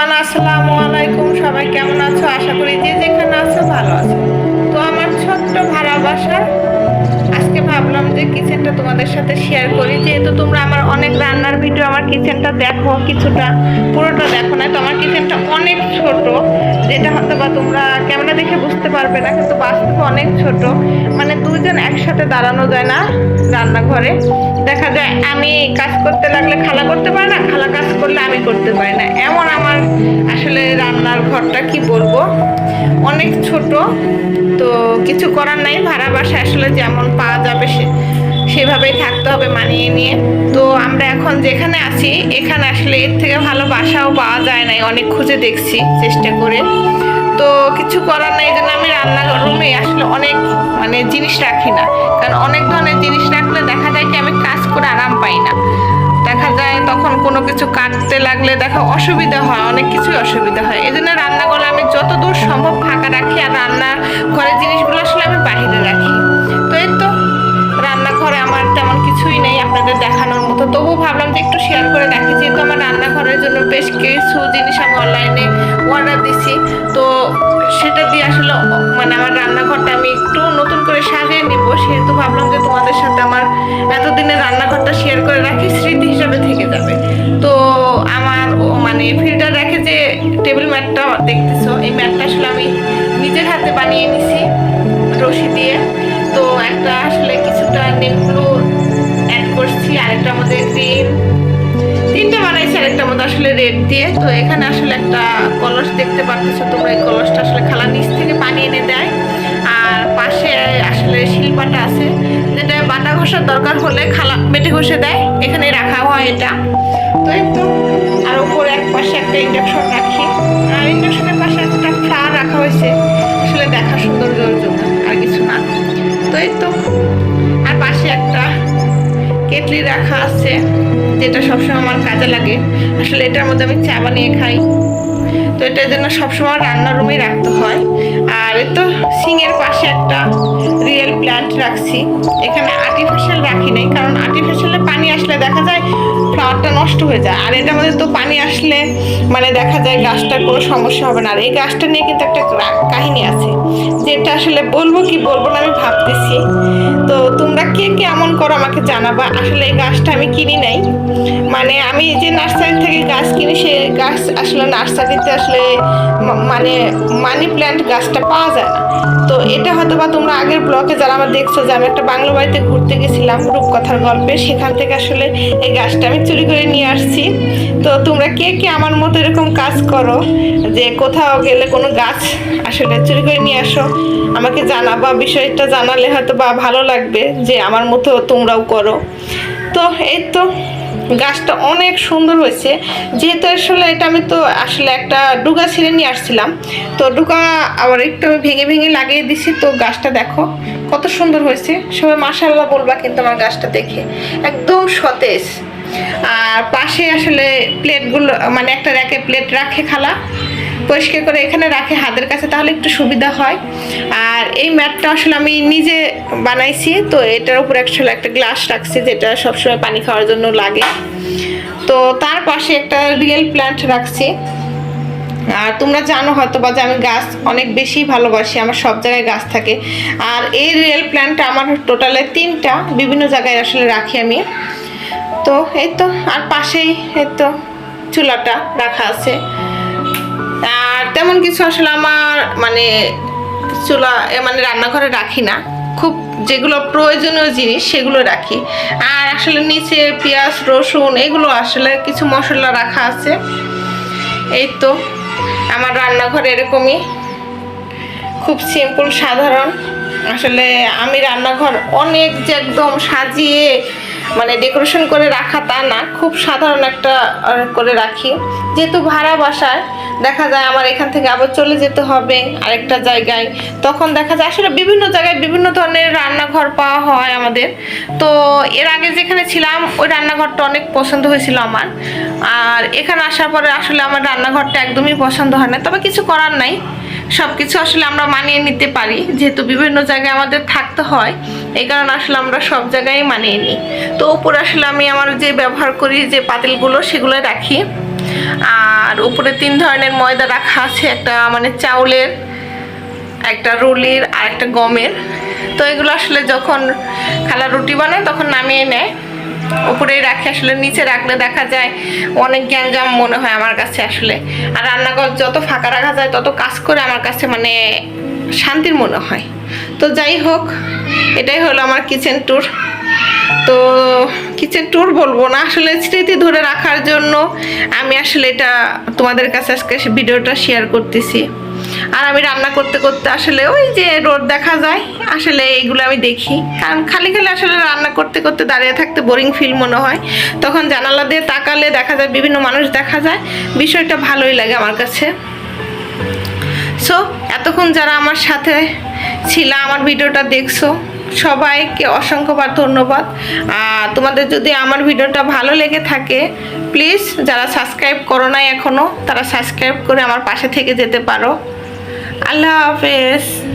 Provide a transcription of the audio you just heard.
Everyone, আসসালামু আলাইকুম। সবাই কেমন আছো? আশা করি যে যেখানে আছো ভালো আছো। তো আমার ছোট্ট ভাড়া বাসা আজকে ভাবলাম যে কিচেনটা তোমাদের সাথে শেয়ার করি। যেহেতু তোমরা আমার অনেক রান্নার ভিডিও আমার কিচেনটা দেখো, কিছুটা, পুরোটা দেখো না, তো আমার কিচেনটা অনেক ছোট, যেটা হয়তো বা তোমরা ক্যামেরা দেখে বুঝতে পারবে না, কিন্তু বাস্তবে অনেক ছোট। মানে দুজন একসাথে দাঁড়ানো যায় না রান্নাঘরে। দেখা যায় আমি কাজ করতে লাগলে খালা করতে পারে না, খালা কাজ করলে আমি করতে পারি না। এমন আমার আসলে রান্নার ঘরটা কি বলব? অনেক ছোট। তো কিছু করার নাই, ভাড়া বাসা আসলে যেমন পাওয়া যাবে সে, সেভাবেই থাকতে হবে মানিয়ে নিয়ে। তো আমরা এখন যেখানে আছি, এখানে আসলে এর থেকে ভালো বাসাও পাওয়া যায় নাই, অনেক খুঁজে দেখছি চেষ্টা করে। তো কিছু করার নাই জন্য আমি রান্নাঘর রুমে আসলে অনেক মানে জিনিস রাখি না। কারণ অনেক ধরনের জিনিস রাখলে দেখা যায় কি আমি কাজ করে আরাম পাই না। দেখা কোনো কিছু কাটতে লাগলে দেখা অসুবিধা হয়, অনেক কিছুই অসুবিধা হয়। এই জন্য রান্নাঘরে আমি যত দূর সম্ভব ফাঁকা রাখি আর রান্না ঘরের জিনিসগুলো আসলে আমি বাইরে রাখি। তো এই তো, রান্নাঘরে আমার তেমন কিছুই নেই আপনাদের দেখানোর মতো। তবুও ভাবলাম যে একটু শেয়ার করে রাখি, যেহেতু আমার রান্নাঘরের জন্য বেশ কিছু জিনিস আমি অনলাইনে অর্ডার দিছি। তো সেটা দিয়ে আসলে মানে আমার রান্নাঘরটা আমি একটু নতুন করে সাজিয়ে নিব। সেহেতু ভাবলাম যে তোমাদের সাথে আমার এতদিনের রান্নাঘরটা শেয়ার করে রাখি, স্মৃতি হিসাবে থেকে যাবে। তো আমার মানে ফিল্টার রেখে যে টেবিল ম্যাটটা দেখতেছো, এই ম্যাটটা আসলে আমি নিজের হাতে বানিয়ে নিছি রশি দিয়ে। তো একটা আসলে কিছুটা নেমগুলো অ্যাড করছি, আরেকটার মধ্যে গ্রিন তিনটা বানাইছি, আরেকটার মধ্যে আসলে রেড দিয়ে। তো এখানে আসলে একটা কলস দেখতে পাচ্ছো তোমরা, এই কলসটা আসলে খালা নিচ থেকে পানি এনে দেয়। পাশে আসলে শিলপাটা আছে। যেটা বাটা ঘষার দরকার হলে খালা বেটে ঘষে দেয়। এখানে রাখা হয় এটা। তো তো, আর উপরে এক পাশে একটা ইন্ডাকশন রাখি। আর ইন্ডাকশনের পাশে একটা ফ্লাওয়ার রাখা হয়েছে। আসলে দেখা সৌন্দর্যের জন্য, আর কিছু না। তো এই তো, আর পাশে একটা কেটলি রাখা আছে, যেটা সবসময় আমার কাজে লাগে। আসলে এটার মধ্যে আমি চা বানিয়ে খাই। তো এটার জন্য সবসময় রান্নার রুমেই রাখতে হয়। আর তো সিংয়ের পাশে একটা রিয়েল প্ল্যান্ট রাখছি। এখানে আর্টিফিশিয়াল রাখি নাই, কারণ আর্টিফিশিয়ালে পানি আসলে দেখা যায় ফ্লাওয়ারটা নষ্ট হয়ে যায়। আর এটার মধ্যে তো পানি আসলে মানে দেখা যায় গাছটার কোনো সমস্যা হবে না। আর এই গাছটা নিয়ে কিন্তু একটা কাহিনী আছে, যেটা আসলে বলব কি বলব না আমি ভাবতেছি। তো তোমরা কে কে এমন করো আমাকে জানাবা। আসলে এই গাছটা আমি কিনি নাই। মানে আমি যে নার্সারি থেকে গাছ কিনি, সেই গাছ আসলে নার্সারিতে আসলে ম- মানে মানি প্ল্যান্ট গাছটা পাওয়া যায় না। তো এটা হয়তো বা তোমরা আগের ব্লকে যারা আমার দেখছ যে আমি একটা বাংলা বাড়িতে ঘুরতে গেছিলাম, রূপকথার গল্পে, সেখান থেকে আসলে এই গাছটা আমি চুরি করে নিয়ে আসছি। তো তোমরা কে কে আমার মতো এরকম কাজ করো যে কোথাও গেলে কোনো গাছ আসলে চুরি করে নিয়ে আসো, আমাকে জানাবা, বিষয়টা জানালে হয়তো বা ভালো লাগবে যে আমার মতো তোমরাও করো। তো এই তো গাছটা অনেক সুন্দর হয়েছে। যেহেতু আসলে এটা আমি তো আসলে একটা ডুগা ছিঁড়ে নিয়ে আসছিলাম। তো ডুগা আবার একটু আমি ভেঙে ভেঙে লাগিয়ে দিছি। তো গাছটা দেখো কত সুন্দর হয়েছে। সবাই মাশাল্লাহ বলবা কিন্তু আমার গাছটা দেখে। একদম সতেজ। আর পাশে আসলে প্লেটগুলো মানে একটা র্যাকে প্লেট রাখে খালা। পরিষ্কার করে এখানে রাখে হাতের কাছে তাহলে একটু সুবিধা হয়। আর এই ম্যাটটা আসলে আমি নিজে বানাইছি, তো এটার উপরে আসলে একটা গ্লাস রাখছি যেটা সবসময় পানি খাওয়ার জন্য লাগে। তো তার পাশে একটা রিয়েল প্ল্যান্ট রাখছি। আর তোমরা জানো হয়তো বা যে আমি গাছ অনেক বেশি ভালোবাসি, আমার সব জায়গায় গাছ থাকে। আর এই রিয়েল প্ল্যান্টটা আমার টোটালে তিনটা, বিভিন্ন জায়গায় আসলে রাখি আমি। তো এই তো, আর পাশেই এই তো চুলাটা রাখা আছে। তেমন কিছু আসলে আমার মানে চুলা মানে রান্নাঘরে রাখি না। খুব যেগুলো প্রয়োজনীয় জিনিস সেগুলো রাখি। আর আসলে নিচে পেঁয়াজ, রসুন এগুলো আসলে কিছু মশলা রাখা আছে। এই তো, আমার রান্নাঘর এরকমই। খুব সিম্পল সাধারণ। আসলে আমি রান্নাঘর অনেক যে একদম সাজিয়ে মানে ডেকোরেশন করে রাখা তা না, খুব সাধারণ একটা করে রাখি। যেহেতু ভাড়া বাসায় দেখা যায় আমার এখান থেকে আবার চলে যেতে হবে আরেকটা জায়গায়। তখন দেখা যায়, আসলে বিভিন্ন জায়গায় বিভিন্ন ধরনের রান্নাঘর পাওয়া হয় আমাদের। তো এর আগে যেখানে ছিলাম, ওই রান্নাঘরটা অনেক পছন্দ হয়েছিল আমার। আর এখানে আসার পরে আসলে আমার রান্নাঘরটা একদমই পছন্দ হয় না। তবে কিছু করার নাই। সব কিছু আসলে আমরা মানিয়ে নিতে পারি, যেহেতু বিভিন্ন জায়গায় আমাদের থাকতে হয়, এই কারণে আসলে আমরা সব জায়গায় মানিয়ে নিই। তো উপরে আসলে আমি আমার যে ব্যবহার করি, যে পাতিলগুলো সেগুলো রাখি। আর উপরে তিন ধরনের ময়দা রাখা আছে, একটা মানে চাউলের, একটা রুলির আর একটা গমের। তো এগুলো আসলে যখন খালা রুটি বানায় তখন নামিয়ে নেয়। উপরেই রাখে আসলে, নিচে রাখলে দেখা যায় অনেক গ্যাঞ্জাম মনে হয় আমার কাছে আসলে। আর রান্নাঘর যত ফাঁকা রাখা যায়, তত কাজ করে আমার কাছে মানে শান্তির মনে হয়। তো যাই হোক, এটাই হলো আমার কিচেন ট্যুর তো কিচেন ট্যুর বলব না, আসলে স্মৃতি ধরে রাখার জন্য আমি আসলে এটা তোমাদের কাছে আজকে ভিডিওটা শেয়ার করতেছি। আর আমি রান্না করতে করতে আসলে ওই যে রোড দেখা যায়, আসলে এইগুলো আমি দেখি। কারণ খালি খালি আসলে রান্না করতে করতে দাঁড়িয়ে থাকতে বোরিং ফিল মনে হয়। তখন জানালা দিয়ে তাকালে দেখা যায় বিভিন্ন মানুষ দেখা যায়। বিষয়টা ভালোই লাগে আমার কাছে। সো এতক্ষণ যারা আমার সাথে ছিল, আমার ভিডিওটা দেখছ, সবাইকে অসংখ্যবার ধন্যবাদ। তোমাদের যদি আমার ভিডিওটা ভালো লেগে থাকে প্লিজ যারা সাবস্ক্রাইব করো নাই এখনও তারা সাবস্ক্রাইব করে আমার পাশে থেকে যেতে পারো। আল্লাহ হাফেজ।